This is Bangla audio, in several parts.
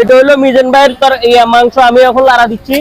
এটা হলো মিজান ভাইয়ের তার মাংস আমি এখন লাড়া দিচ্ছি।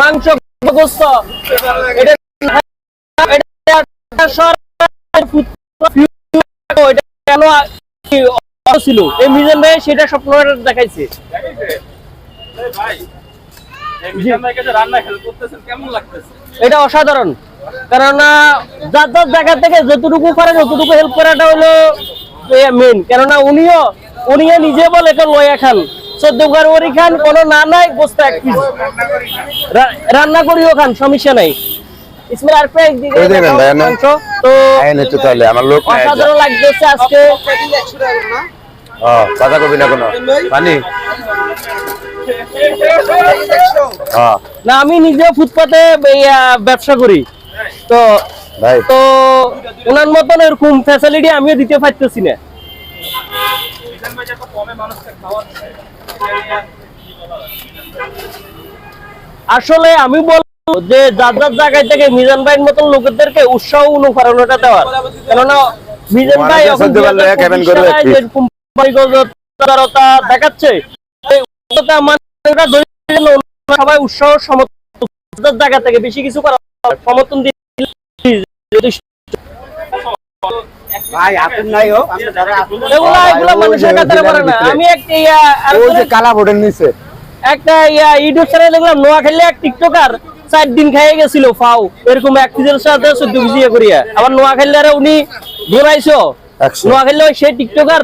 মাংস গোস্ত। এটা এটা কেন ছিল এই মিজান ভাই সেটা স্বপ্ন দেখাইছে। এটা অসাধারণ। কেননা যার যার জায়গা থেকে যতটুকু পারে যতটুকু হেল্প করাটা হলো মেন কেননা উনিও উনিও নিজে বলে তো লয়া খান। চোদ্দ খান কোনো না নাই এক পিস রান্না করিও খান সমস্যা নাই। ইসমাইল আর পেয়ে একদিকে এই দেখেন দেখাও ভাই, না? মাংস। তো তাহলে আমার লোক অসাধারণ লাগতেছে আজকে। ও কথা কবি না কোনো? পানি? হ্যাঁ না আমি নিজে ফুটপাতে ব্যবসা করি। তো তো ওনার মতন এরকম ফ্যাসিলিটি আমিও দিতে পারতেছি না। আসলে আমি বলব যে যার যার জায়গায় থেকে মিজান ভাইয়ের মতন লোকেদেরকে উৎসাহ অনুপ্রেরণাটা দেওয়ার। কেননা মিজান ভাই দেখাচ্ছে সবাই উৎসাহ সমর্থন জায়গা থেকে বেশি কিছু করা সমর্থন ভাই আপন নাই হোক। আমরা যারা আপন এগুলা এগুলা ওই মানুষের কাতারে পড়ে না। আমি একটা ইয়া ওই যে কালা বোর্ডের নিচে একটা ইয়া ইউটিউব চ্যানেল দেখলাম নোয়া এক টিকটকার চার দিন খাইয়ে গেছিল ফাও এরকম এক কেজির সাথে চোদ্দ কেজি ইয়ে করিয়া। আবার আরে উনি দৌড়াইছো। ওই টিকটকার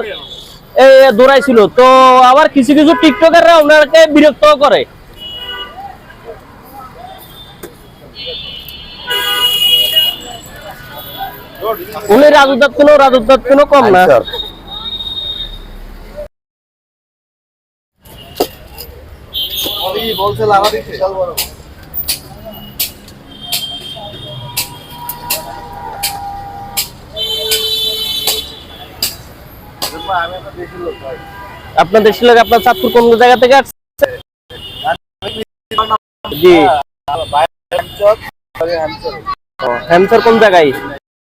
দৌড়াইছিল। তো আবার কিছু কিছু টিকটকাররা ওনাকে বিরক্ত করে। উনি রাজুদাত কোনো রাজুদাত কোনো কম না। আচ্ছা। বলছে লাগা দিচ্ছে। আপনার দেশের লোক আপনার চাঁদপুর কোন জায়গা থেকে আসছে? জি। হ্যামসার কোন জায়গায়?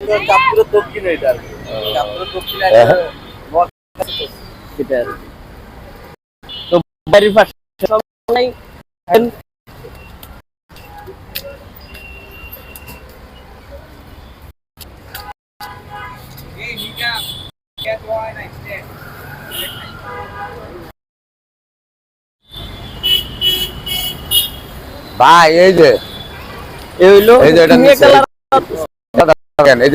চাঁদপুরের দক্ষিণে এটা আর কি। চাঁদপুরের দক্ষিণে হ্যাঁ। একটা মঠ সেটা আর কি। তো বাড়ির পাশে সব নাই ভাই এই যে এ হইল এই যে এটা নিচে। এই যে